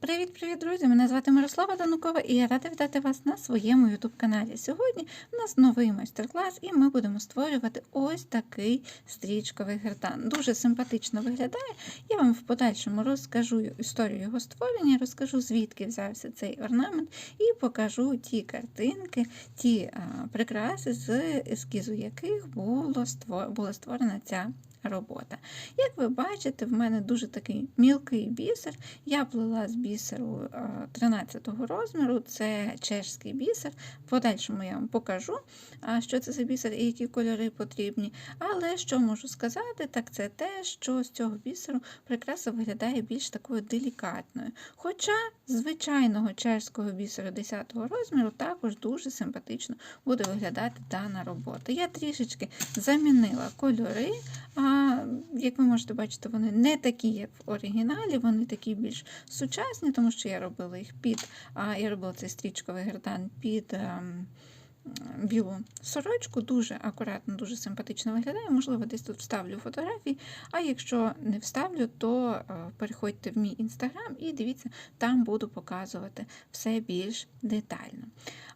Привіт-привіт, друзі! Мене звати Мирослава Данукова і я рада вітати вас на своєму YouTube каналі. Сьогодні у нас новий майстер-клас, і ми будемо створювати ось такий стрічковий гердан. Дуже симпатично виглядає. Я вам в подальшому розкажу історію його створення, розкажу, звідки взявся цей орнамент, і покажу ті картинки, ті прикраси, з ескізу яких було була створена ця робота. Як ви бачите, в мене дуже такий мілкий бісер. Я плела з бісеру 13 розміру, це чешський бісер. Подальшому я вам покажу, що це за бісер і які кольори потрібні. Але що можу сказати, так це те, що з цього бісеру прикраса виглядає більш такою делікатною. Хоча звичайного чешського бісеру 10 розміру також дуже симпатично буде виглядати дана робота. Я трішечки замінила кольори. Як ви можете бачити, вони не такі, як в оригіналі, вони такі більш сучасні, тому що я робила їх під, а я робила цей стрічковий гердан під ем, білу сорочку. Дуже акуратно, дуже симпатично виглядає. Можливо, десь тут вставлю фотографії. А якщо не вставлю, то е, переходьте в мій інстаграм і дивіться, там буду показувати все більш детально.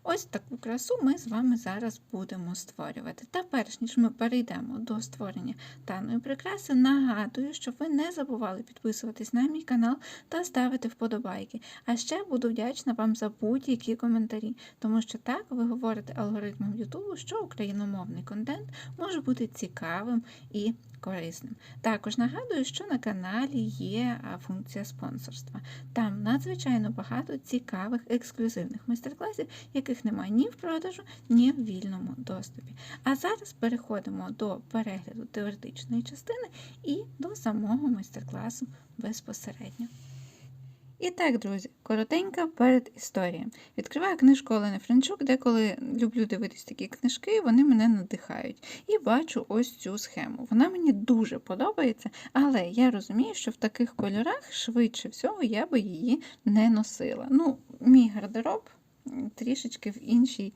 Ось таку красу ми з вами зараз будемо створювати. Та перш ніж ми перейдемо до створення даної прикраси, нагадую, щоб ви не забували підписуватись на мій канал та ставити вподобайки. А ще буду вдячна вам за будь-які коментарі, тому що так ви говорите алгоритмам Ютубу, що україномовний контент може бути цікавим і корисним. Також нагадую, що на каналі є функція спонсорства. Там надзвичайно багато цікавих ексклюзивних майстер-класів, яких немає ні в продажу, ні в вільному доступі. А зараз переходимо до перегляду теоретичної частини і до самого майстер-класу безпосередньо. І так, друзі, коротенька перед історією. Відкриваю книжку Олени Франчук, де коли люблю дивитись такі книжки, вони мене надихають. І бачу ось цю схему. Вона мені дуже подобається, але я розумію, що в таких кольорах швидше всього я би її не носила. Ну, мій гардероб трішечки в іншій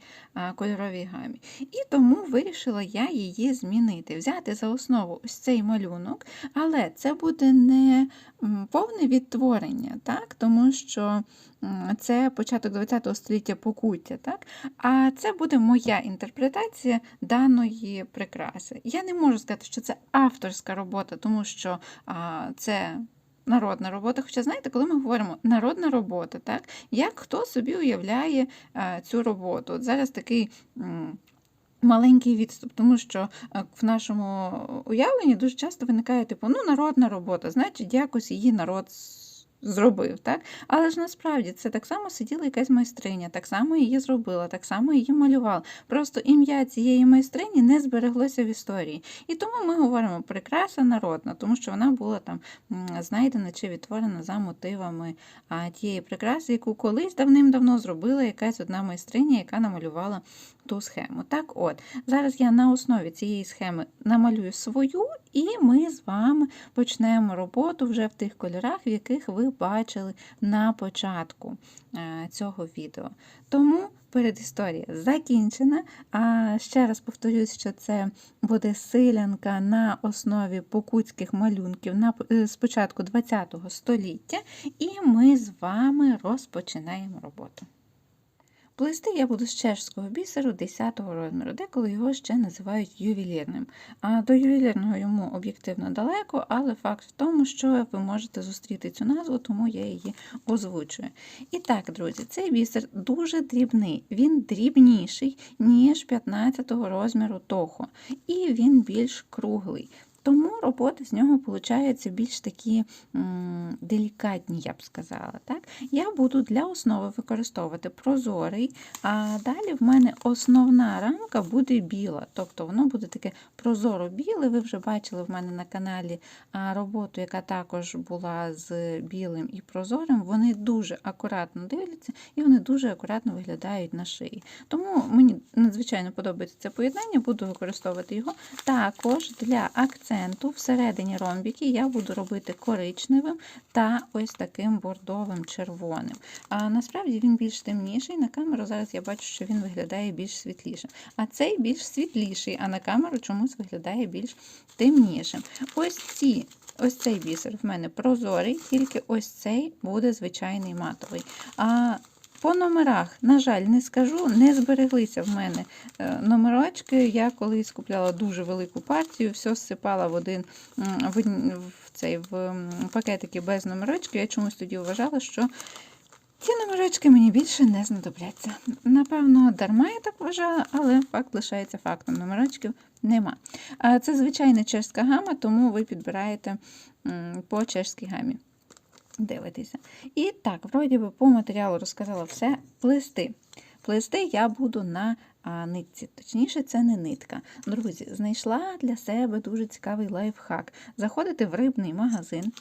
кольоровій гамі. І тому вирішила я її змінити, взяти за основу ось цей малюнок, але це буде не повне відтворення, так? тому що це початок ХХ століття покуття, так? а це буде моя інтерпретація даної прикраси. Я не можу сказати, що це авторська робота, тому що це народна робота. Хоча, знаєте, коли ми говоримо народна робота, так, як хто собі уявляє а, цю роботу? От зараз такий. Маленький відступ, тому що е, в нашому уявленні дуже часто виникає типу, ну, народна робота, значить, якось її народ зробив. Так? Але ж насправді це так само сиділа якась майстриня, так само її зробила, так само її малювала. Просто ім'я цієї майстрині не збереглося в історії. І тому ми говоримо прикраса народна, тому що вона була там знайдена чи відтворена за мотивами тієї прикраси, яку колись давним-давно зробила якась одна майстриня, яка намалювала ту схему. Так от, зараз я на основі цієї схеми намалюю свою, і ми з вами почнемо роботу вже в тих кольорах, в яких ви бачили на початку е, цього відео. Тому передісторія закінчена. А ще раз повторюсь, що це буде силянка на основі покутських малюнків на е, з початку ХХ століття, і ми з вами розпочинаємо роботу. Плести я буду з чешського бісеру 10 розміру, деколи його ще називають ювелірним. А до ювелірного йому об'єктивно далеко, але факт в тому, що ви можете зустріти цю назву, тому я її озвучую. І так, друзі, цей бісер дуже дрібний, він дрібніший, ніж 15 розміру тохо, і він більш круглий. Тому роботи з нього получаються більш такі делікатні, я б сказала. Так? Я буду для основи використовувати прозорий, а далі в мене основна рамка буде біла. Тобто воно буде таке прозоро-біле. Ви вже бачили в мене на каналі роботу, яка також була з білим і прозорим. Вони дуже акуратно дивляться і вони дуже акуратно виглядають на шиї. Тому мені надзвичайно подобається це поєднання, буду використовувати його також для акценту акценту всередині ромбіки я буду робити коричневим та ось таким бордовим червоним. А насправді він більш темніший. На камеру зараз я бачу, що він виглядає більш світлішим. А цей більш світліший, а на камеру чомусь виглядає більш темнішим. Ось ці. Ось цей бісер в мене прозорий, тільки ось цей буде звичайний матовий. А по номерах, на жаль, не скажу, не збереглися в мене е, номерочки. Я колись купляла дуже велику партію, все зсипала в один в, цей в пакетики без номерочків. Я чомусь тоді вважала, що ті номерочки мені більше не знадобляться. Напевно, дарма я так вважала, але факт лишається фактом. Номерочків нема. Це звичайна чешська гама, тому ви підбираєте по чешській гамі. Дивитися. І так, вроді би по матеріалу розказала все. Плести. Плести я буду на а, нитці. Точніше, це не нитка. Друзі, знайшла для себе дуже цікавий лайфхак. Заходите в рибний магазин,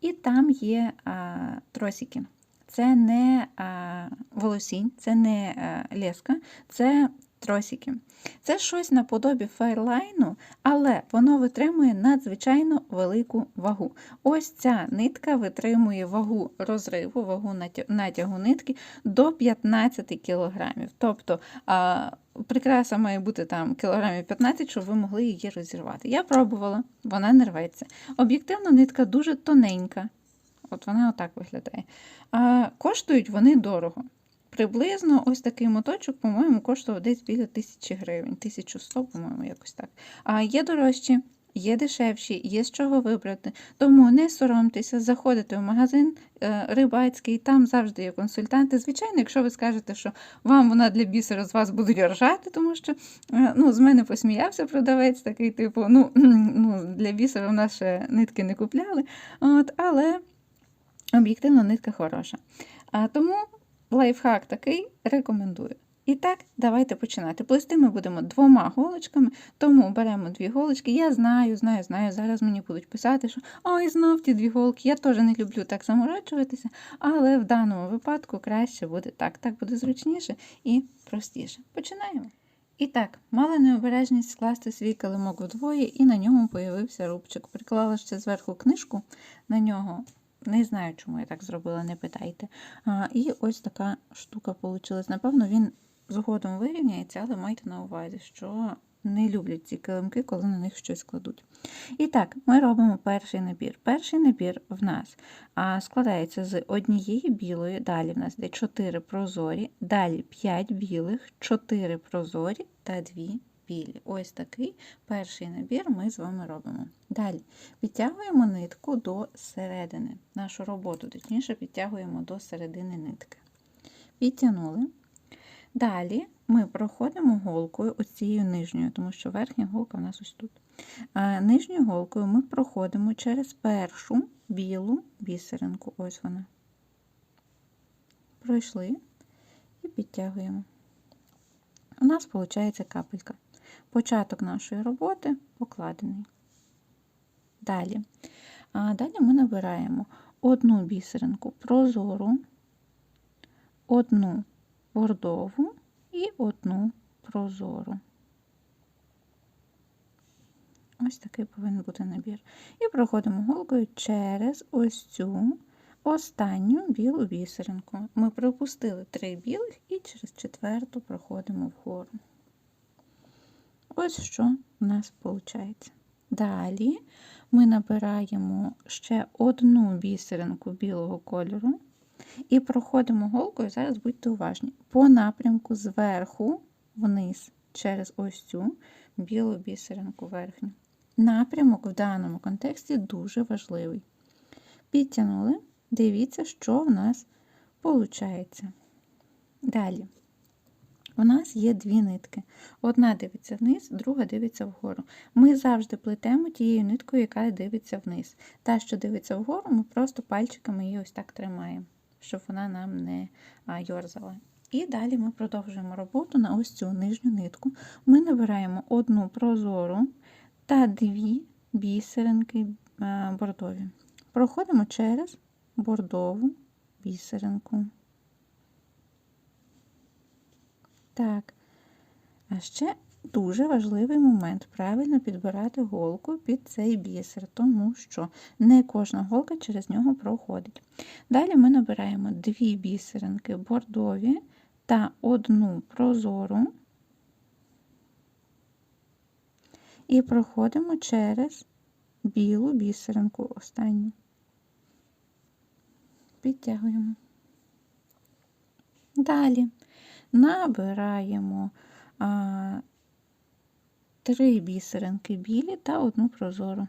і там є а, тросики. Це не а, волосінь, це не а, леска, це тросики. Це щось наподобі файлайну, але воно витримує надзвичайно велику вагу. Ось ця нитка витримує вагу розриву, вагу натягу нитки до 15 кг. Тобто прикраса має бути там кілограмів 15, щоб ви могли її розірвати. Я пробувала, вона не рветься. Об'єктивно, нитка дуже тоненька. От вона отак виглядає. А, коштують вони дорого. Приблизно ось такий моточок, по-моєму, коштував десь біля тисячі гривень, 1100, по-моєму, якось так. А є дорожчі, є дешевші, є з чого вибрати. Тому не соромтеся, заходите в магазин е, рибацький, там завжди є консультанти. Звичайно, якщо ви скажете, що вам вона для бісера з вас будуть ржати, тому що е, ну, з мене посміявся продавець, такий типу, ну, ну для бісера в нас ще нитки не купляли. От, але об'єктивно нитка хороша. А тому лайфхак такий рекомендую. І так, давайте починати. Плести ми будемо двома голочками, тому беремо дві голочки. Я знаю, знаю, знаю. Зараз мені будуть писати, що ой, знов ті дві голки. Я теж не люблю так заморачуватися, але в даному випадку краще буде так. Так буде зручніше і простіше. Починаємо. І так, мала необережність скласти свій килимок вдвоє, і на ньому появився рубчик. Приклала ще зверху книжку на нього. Не знаю, чому я так зробила, не питайте. А, і ось така штука вийшла. Напевно, він згодом вирівняється, але майте на увазі, що не люблять ці килимки, коли на них щось кладуть. І так, ми робимо перший набір. Перший набір в нас складається з однієї білої, далі в нас йде 4 прозорі, далі 5 білих, 4 прозорі та 2 білі. Ось такий перший набір ми з вами робимо. Далі підтягуємо нитку до середини. Нашу роботу, точніше, підтягуємо до середини нитки. Підтягнули. Далі ми проходимо голкою ось цією нижньою, тому що верхня голка в нас ось тут. Нижньою голкою ми проходимо через першу білу бісеринку. Ось вона. Пройшли і підтягуємо. У нас виходить капелька. Початок нашої роботи покладений. Далі. А далі ми набираємо одну бісеринку прозору, одну бордову і одну прозору. Ось такий повинен бути набір. І проходимо голкою через ось цю останню білу бісеринку. Ми пропустили три білих і через четверту проходимо вгору. Ось що в нас виходить. Далі ми набираємо ще одну бісеринку білого кольору і проходимо голкою, зараз будьте уважні, по напрямку зверху вниз через ось цю білу бісеринку верхню. Напрямок в даному контексті дуже важливий. Підтягнули, дивіться, що в нас виходить. Далі. У нас є дві нитки. Одна дивиться вниз, друга дивиться вгору. Ми завжди плетемо тією ниткою, яка дивиться вниз. Та, що дивиться вгору, ми просто пальчиками її ось так тримаємо, щоб вона нам не йорзала. І далі ми продовжуємо роботу на ось цю нижню нитку. Ми набираємо одну прозору та дві бісеринки бордові. Проходимо через бордову бісеринку. Так, а ще Дуже важливий момент правильно підбирати голку під цей бісер, тому що не кожна голка через нього проходить. Далі ми набираємо дві бісеринки бордові та одну прозору і проходимо через білу бісеринку останню. Підтягуємо. Далі набираємо а, три бісеринки білі та одну прозору.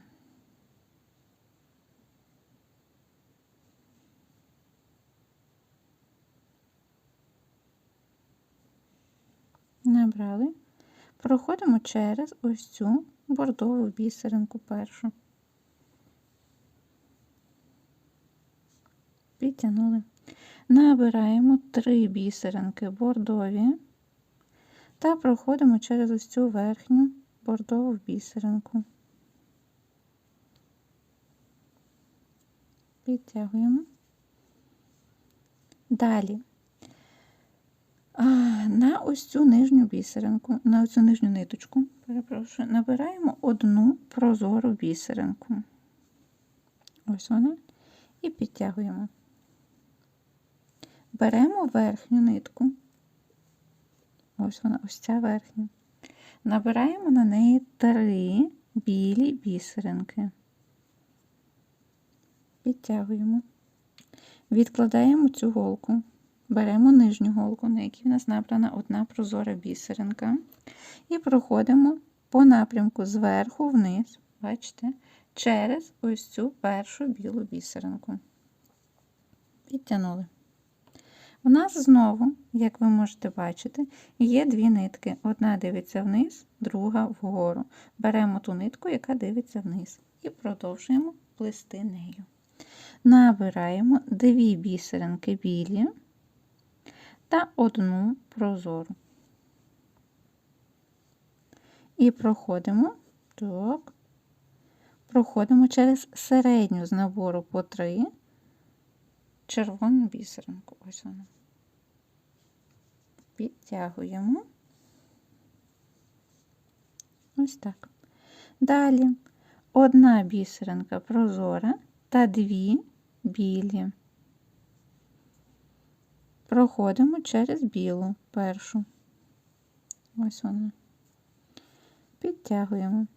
Набрали, проходимо через ось цю бордову бісеринку першу. Підтягнули. Набираємо три бісеринки бордові та проходимо через ось цю верхню бордову бісеринку. Підтягуємо. Далі на ось цю нижню бісеринку, на ось цю нижню ниточку, перепрошую, набираємо одну прозору бісеринку. Ось вона, і підтягуємо. Беремо верхню нитку, ось вона, ось ця верхня. Набираємо на неї три білі бісеринки. Підтягуємо, відкладаємо цю голку. Беремо нижню голку, на якій в нас набрана одна прозора бісеринка, і проходимо по напрямку зверху вниз, бачите, через ось цю першу білу бісеринку. Підтягнули. У нас знову, як ви можете бачити, є дві нитки. Одна дивиться вниз, друга вгору. Беремо ту нитку, яка дивиться вниз, і продовжуємо плести нею. Набираємо дві бісеринки білі та одну прозору. І проходимо так, проходимо через середню з набору по три червону бісеринку. Ось вона. Підтягуємо. Ось так. Далі одна бісеринка прозора та дві білі проходимо через білу першу. Ось вона. Підтягуємо.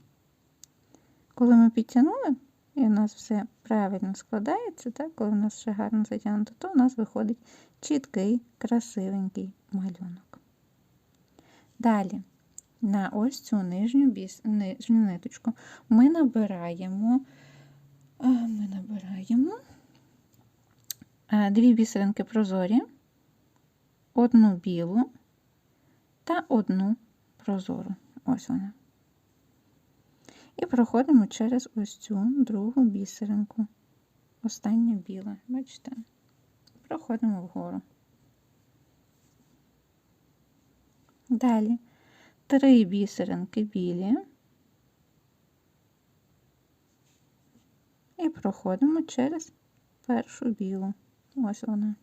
Коли ми підтягнули, і у нас все правильно складається, так, коли у нас все гарно затягнуто, то у нас виходить чіткий, красивенький малюнок. Далі, на ось цю нижню біс, нижню ниточку ми набираємо, ми набираємо дві бісеринки прозорі одну білу та одну прозору. Ось вона. І проходимо через ось цю другу бісеринку. Остання біла, бачите? Проходимо вгору. Далі три бісеринки білі. І проходимо через першу білу. Ось вона.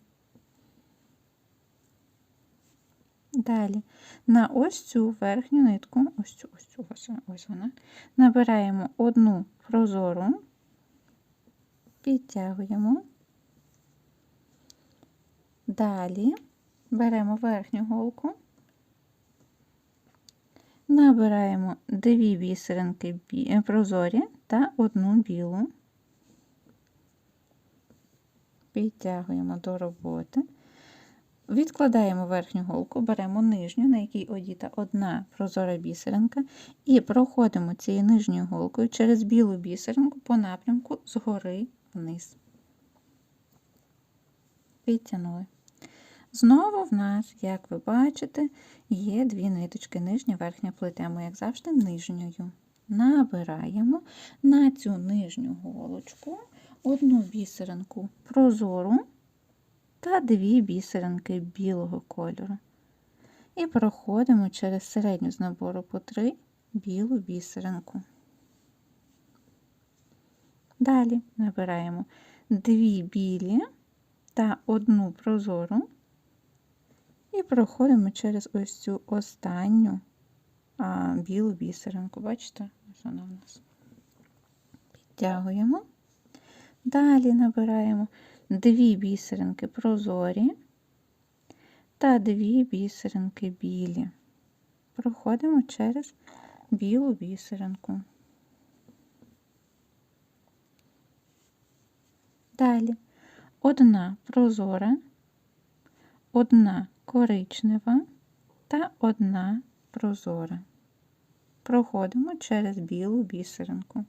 Далі на ось цю верхню нитку, ось цю, ось цю, ось, вона, набираємо одну прозору, підтягуємо. Далі беремо верхню голку, набираємо дві бісеринки е, прозорі та одну білу, підтягуємо до роботи. Відкладаємо верхню голку, беремо нижню, на якій одіта одна прозора бісеринка, і проходимо цією нижньою голкою через білу бісеринку по напрямку згори вниз. Підтягнули. Знову в нас, як ви бачите, є дві ниточки, нижня верхня плетемо, як завжди, нижньою. Набираємо на цю нижню голочку одну бісеринку прозору та дві бісеринки білого кольору. І проходимо через середню з набору по три білу бісеринку. Далі набираємо дві білі та одну прозору і проходимо через ось цю останню а, білу бісеринку. Бачите? Ось вона в нас. Підтягуємо. Далі набираємо дві бісеринки прозорі та дві бісеринки білі. Проходимо через білу бісеринку. Далі одна прозора, одна коричнева та одна прозора. Проходимо через білу бісеринку.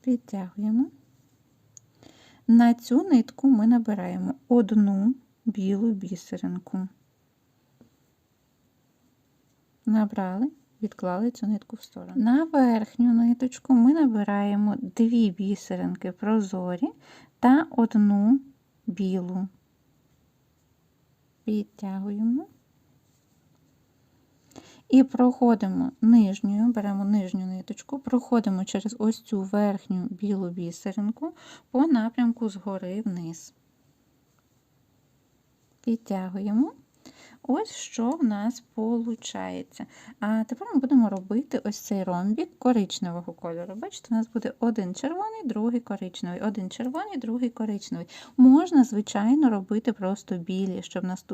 Підтягуємо. На цю нитку ми набираємо одну білу бісеринку. Набрали, відклали цю нитку в сторону. На верхню ниточку ми набираємо дві бісеринки прозорі та одну білу. Підтягуємо. І проходимо нижньою, беремо нижню ниточку, проходимо через ось цю верхню білу бісеринку по напрямку згори вниз. Підтягуємо. Ось що в нас виходить. А тепер ми будемо робити ось цей ромбік коричневого кольору. Бачите, у нас буде один червоний, другий коричневий, один червоний, другий коричневий. Можна, звичайно, робити просто білі, щоб нас,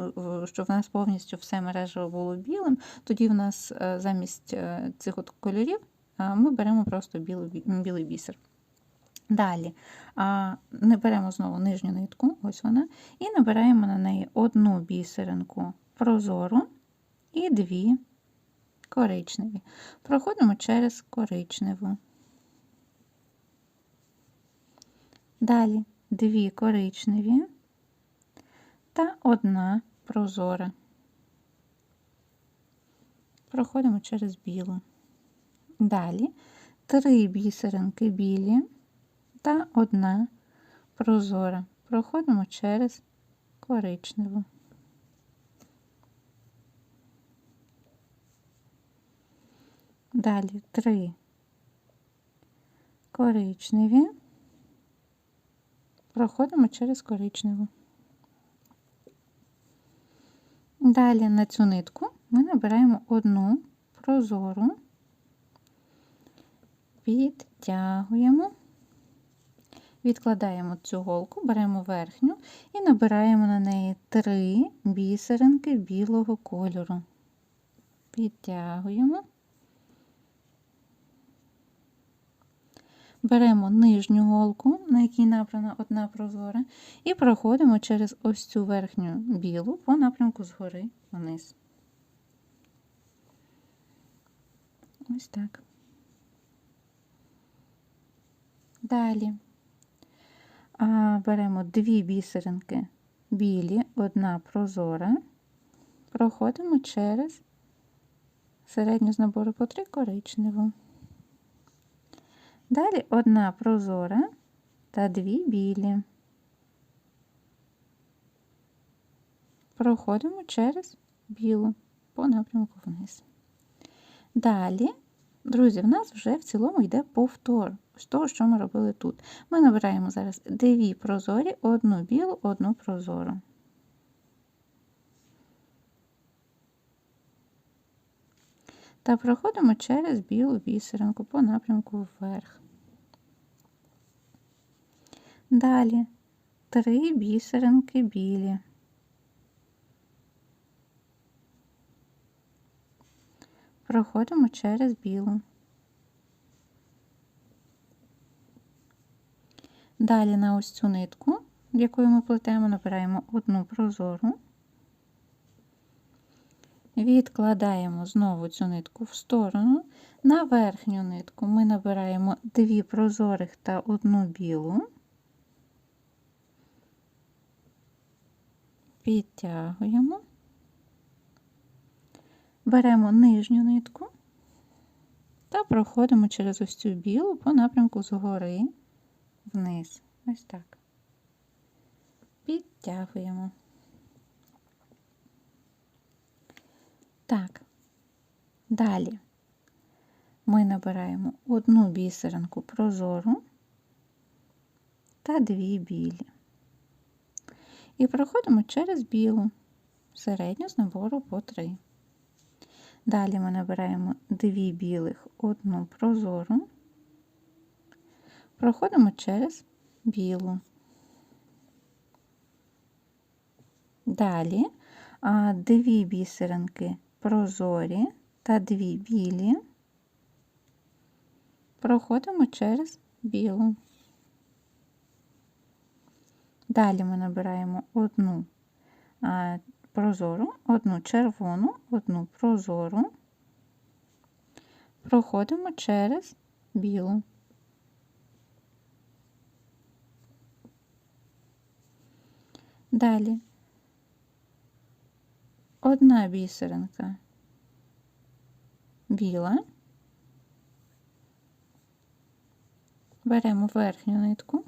щоб в нас повністю все мережево було білим. Тоді в нас е, замість е, цих от кольорів ми беремо просто білий, білий бісер. Далі не беремо знову нижню нитку, ось вона, і набираємо на неї одну бісеринку прозору і дві коричневі. Проходимо через коричневу. Далі дві коричневі та одна прозора. Проходимо через білу. Далі три бісеринки білі та одна прозора. Проходимо через коричневу. Далі три коричневі, проходимо через коричневу. Далі на цю нитку ми набираємо одну прозору, підтягуємо, відкладаємо цю голку, беремо верхню і набираємо на неї три бісеринки білого кольору. Підтягуємо. Беремо нижню голку, на якій набрана одна прозора, і проходимо через ось цю верхню білу по напрямку згори вниз. Ось так. Далі беремо дві бісеринки білі, одна прозора, проходимо через середню з набору по три коричневу. Далі одна прозора та дві білі. Проходимо через білу по напрямку вниз. Далі, друзі, в нас вже в цілому йде повтор з того, що ми робили тут. Ми набираємо зараз дві прозорі, одну білу, одну прозору. Та проходимо через білу бісеринку по напрямку вверх. Далі три бісеринки білі. Проходимо через білу. Далі на ось цю нитку, якою ми плетемо, набираємо одну прозору, відкладаємо знову цю нитку в сторону. На верхню нитку ми набираємо дві прозорих та одну білу. Підтягуємо, беремо нижню нитку та проходимо через ось цю білу по напрямку згори вниз. Ось так. Підтягуємо. Так, далі ми набираємо одну бісеринку прозору та дві білі і проходимо через білу середню з набору по 3. Далі ми набираємо дві білих, одну прозору, проходимо через білу. Далі дві бісеринки прозорі та дві білі, проходимо через білу. Далі ми набираємо одну прозору, одну червону, одну прозору, проходимо через білу. Далі. Одна бісеринка. Біла, беремо верхню нитку,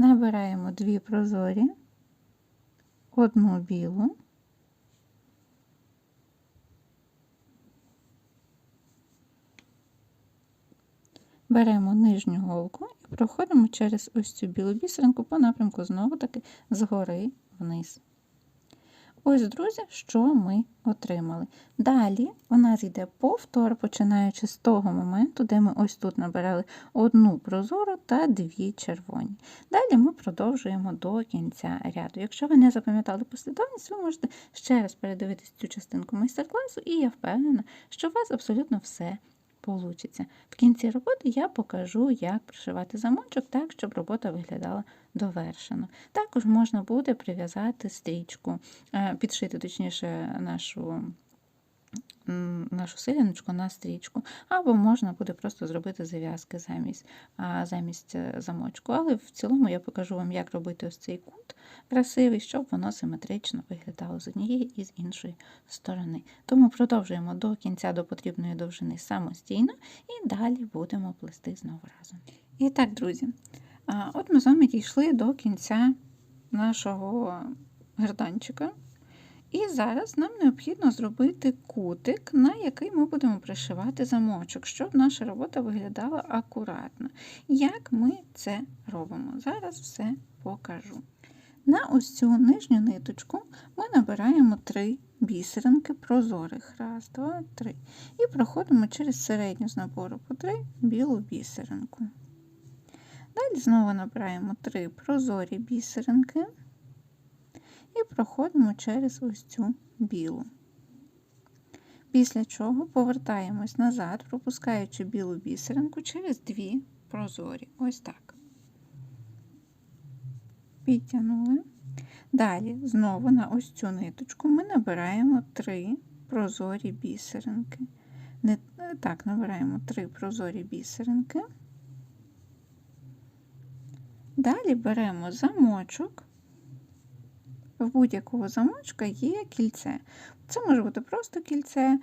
набираємо дві прозорі, одну білу, беремо нижню голку і проходимо через ось цю білу бісеринку по напрямку знову таки згори вниз. Ось, друзі, що ми отримали. Далі у нас йде повтор, починаючи з того моменту, де ми ось тут набирали одну прозору та дві червоні. Далі ми продовжуємо до кінця ряду. Якщо ви не запам'ятали послідовність, ви можете ще раз передивитись цю частинку майстер-класу, і я впевнена, що у вас абсолютно все получиться. В кінці роботи я покажу, як пришивати замочок так, щоб робота виглядала довершено. Також можна буде прив'язати стрічку, е, підшити, точніше, нашу. Нашу силяночку на стрічку, або можна буде просто зробити зав'язки замість замість е, замочку. Але в цілому я покажу вам, як робити ось цей кут красивий, щоб воно симетрично виглядало з однієї і з іншої сторони. Тому продовжуємо до кінця до потрібної довжини самостійно, і далі будемо плести знову разом. І так, друзі, от ми з вами дійшли до кінця нашого герданчика. І зараз нам необхідно зробити кутик, на який ми будемо пришивати замочок, щоб наша робота виглядала акуратно. Як ми це робимо? Зараз все покажу. На ось цю нижню ниточку ми набираємо три бісеринки прозорих. Раз, два, три. І проходимо через середню з набору по три білу бісеринку. Далі знову набираємо три прозорі бісеринки і проходимо через ось цю білу. Після чого повертаємось назад, пропускаючи білу бісеринку через дві прозорі. Ось так. Підтягнули. Далі, знову на ось цю ниточку ми набираємо три прозорі бісеринки. Так, набираємо три прозорі бісеринки. Далі беремо замочок в будь-якого замочка є кільце. Це може бути просто кільце,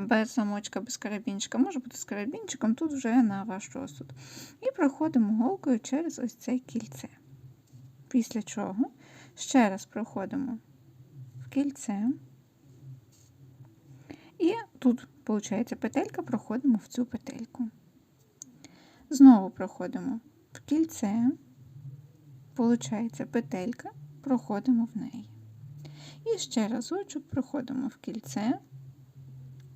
без замочка, без карабінчика, може бути з карабінчиком, тут вже на ваш розсуд. І проходимо голкою через ось це кільце. Після чого ще раз проходимо в кільце. І тут, виходить, петелька, проходимо в цю петельку. Знову проходимо в кільце, виходить, петелька проходимо в неї. І ще разочок проходимо в кільце,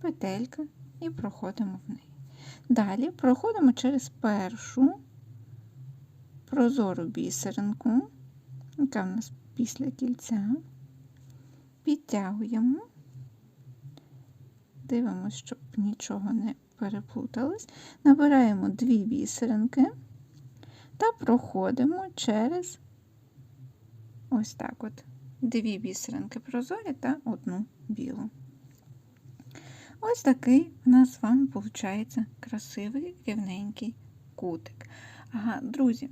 петелька і проходимо в неї. Далі проходимо через першу прозору бісеринку, яка в нас після кільця, підтягуємо, дивимося, щоб нічого не переплуталось, набираємо дві бісеринки та проходимо через Ось так от. Дві бісеринки прозорі та одну білу. Ось такий у нас з вами виходить красивий рівненький кутик. Ага, Друзі,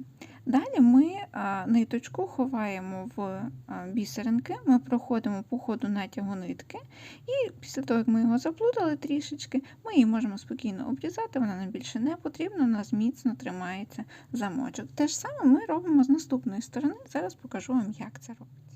далі ми ниточку ховаємо в бісеринки, ми проходимо по ходу натягу нитки, і після того, як ми його заплутали трішечки, ми її можемо спокійно обрізати, вона нам більше не потрібна, у нас міцно тримається замочок. Те ж саме ми робимо з наступної сторони, зараз покажу вам, як це робиться.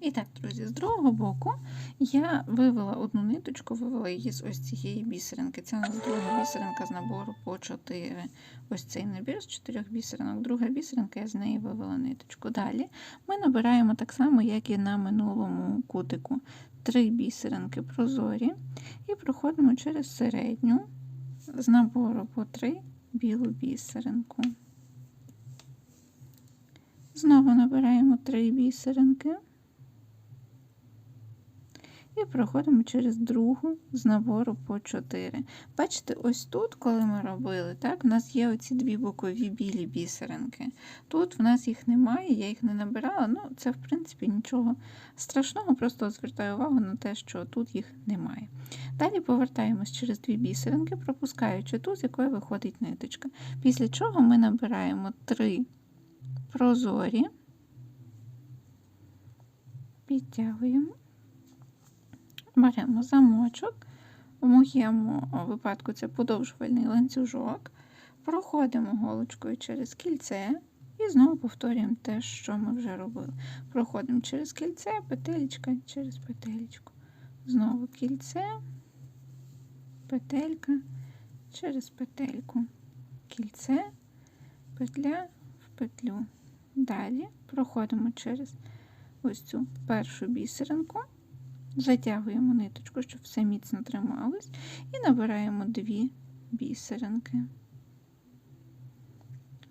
І так, друзі, з другого боку я вивела одну ниточку, вивела її з ось цієї бісеринки. Це у нас друга бісеринка з набору по 4. Ось цей набір з 4 бісеринок. Друга бісеринка, я з неї вивела ниточку. Далі ми набираємо так само, як і на минулому кутику. Три бісеринки прозорі і проходимо через середню з набору по 3 білу бісеринку. Знову набираємо три бісеринки і проходимо через другу з набору по 4. Бачите, ось тут, коли ми робили, так, в нас є оці дві бокові білі бісеринки. Тут в нас їх немає, я їх не набирала. Ну, це, в принципі, нічого страшного, просто звертаю увагу на те, що тут їх немає. Далі повертаємось через дві бісеринки, пропускаючи ту, з якої виходить ниточка. Після чого ми набираємо три прозорі, підтягуємо, беремо замочок, у моєму випадку це подовжувальний ланцюжок, проходимо голочкою через кільце і знову повторюємо те, що ми вже робили. Проходимо через кільце, петелечка через петелечку. Знову кільце, петелька через петельку, кільце, петля в петлю. Далі проходимо через ось цю першу бісеринку, затягуємо ниточку, щоб все міцно трималось, і набираємо дві бісеринки.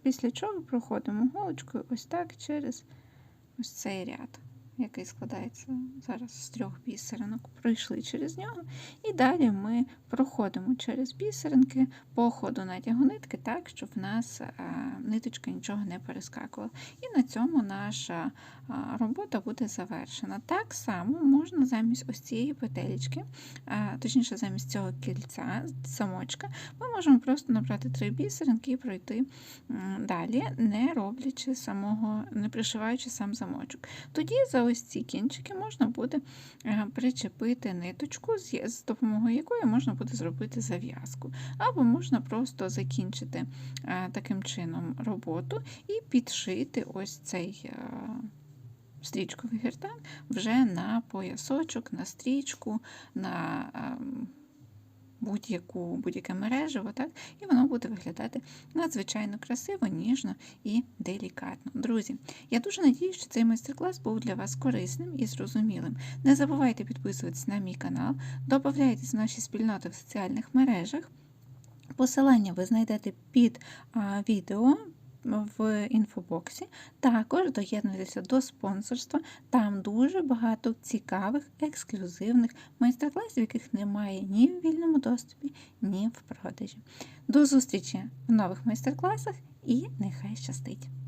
Після чого проходимо голочкою ось так через ось цей ряд, який складається зараз з трьох бісеринок. Пройшли через нього, і далі ми проходимо через бісеринки по ходу натягу нитки, так, щоб в нас а, ниточка нічого не перескакувала. І на цьому наша а, робота буде завершена. Так само можна замість ось цієї петелечки, а, точніше, замість цього кільця, замочка, ми можемо просто набрати три бісеринки і пройти далі, не роблячи самого, не пришиваючи сам замочок. Тоді за ось ці кінчики можна буде е, причепити ниточку, з допомогою якої можна буде зробити зав'язку. Або можна просто закінчити е, таким чином роботу і підшити ось цей е, стрічковий гертан вже на поясочок, на стрічку, на ем, будь-яку будь-яке мережево, так? і воно буде виглядати надзвичайно красиво, ніжно і делікатно. Друзі, я дуже надію, що цей майстер-клас був для вас корисним і зрозумілим. Не забувайте підписуватись на мій канал, додавайтесь в наші спільноти в соціальних мережах. Посилання ви знайдете під а, відео в інфобоксі. Також доєднуйтеся до спонсорства. Там дуже багато цікавих, ексклюзивних майстер-класів, яких немає ні в вільному доступі, ні в продажі. До зустрічі в нових майстер-класах і нехай щастить!